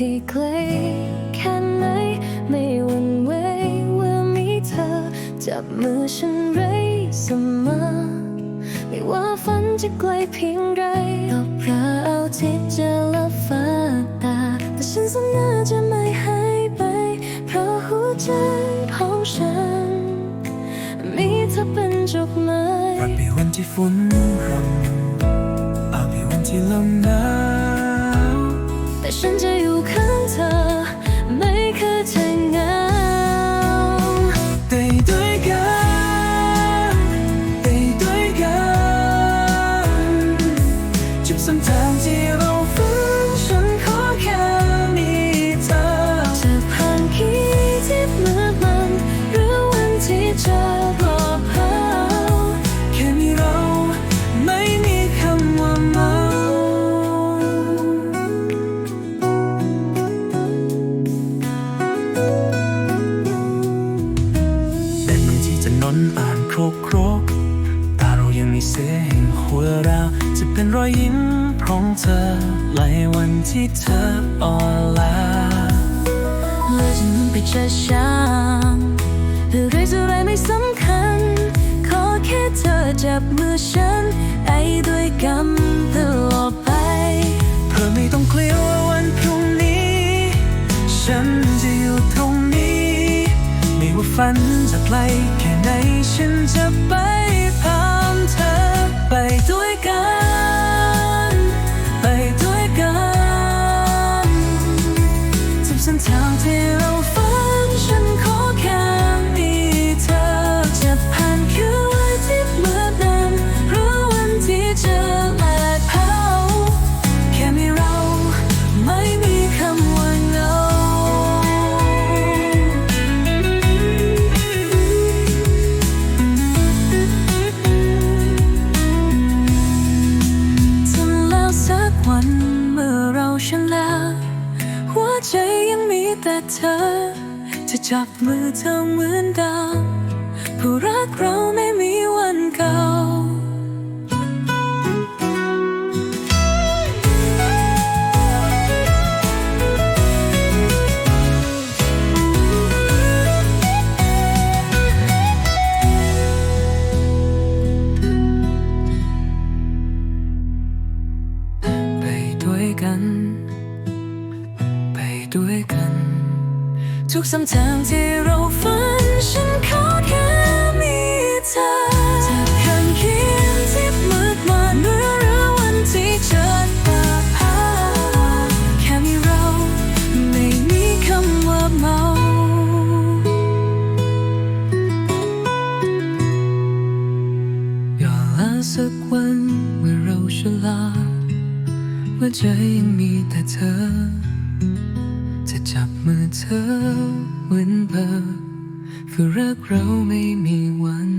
ที่ไกลแค่ไหนไม่หวันไหวว่ามีเธอ จับมือฉันไว้เสมอไม่ว่าฝันจะไกลเพียงใดก็เพระเอาที่จะลับฟ้าตา แต่ฉันสัญญาจะไม่หายไป เพราะหัวใจของฉัน มีเธอเป็นจุดหมายรักมีวันที่ฝนพรำอาจมีวันที่ลมหนาว แต่ฉันจะ นอนอ่านโครกโครกตาเรายังมีเสียงหัวเราะจะเป็นรอยยิ้มของเธอในวันที่เธออ่อนล้าและฉันไปเจอช้างอะไรจะอะไรไม่สำคัญ ขอแค่เธอจับมือฉันไอ้ด้วยกันตลอดไปเพื่อไม่ต้องเคลียร์ว่าวันพรุ่งนี้ ฉันจะอยู่ตรงนี้ ไม่ว่าฝันจะไกลแค่ ไหนฉันจะไปพามเธอไปด้วย ใจยังมีแต่เธอ จะจับมือเธอเหมือนเดิมผู้รักเราไม่มีวัน ด้วยกัน ทุกสำทางที่เราฝัน ฉันขอแค่มีเธอจะข้างเคียงที่มืดมนเมื่อหรือวันที่เจอปาพาแค่มีเราไม่มีคำว่าเมาอย่าลาสักวันเมื่อเราฉลาว่าใจยังมีแต่เธอ จะจับมือเธอเหมือนเบอร์คือรักเราไม่มีวัน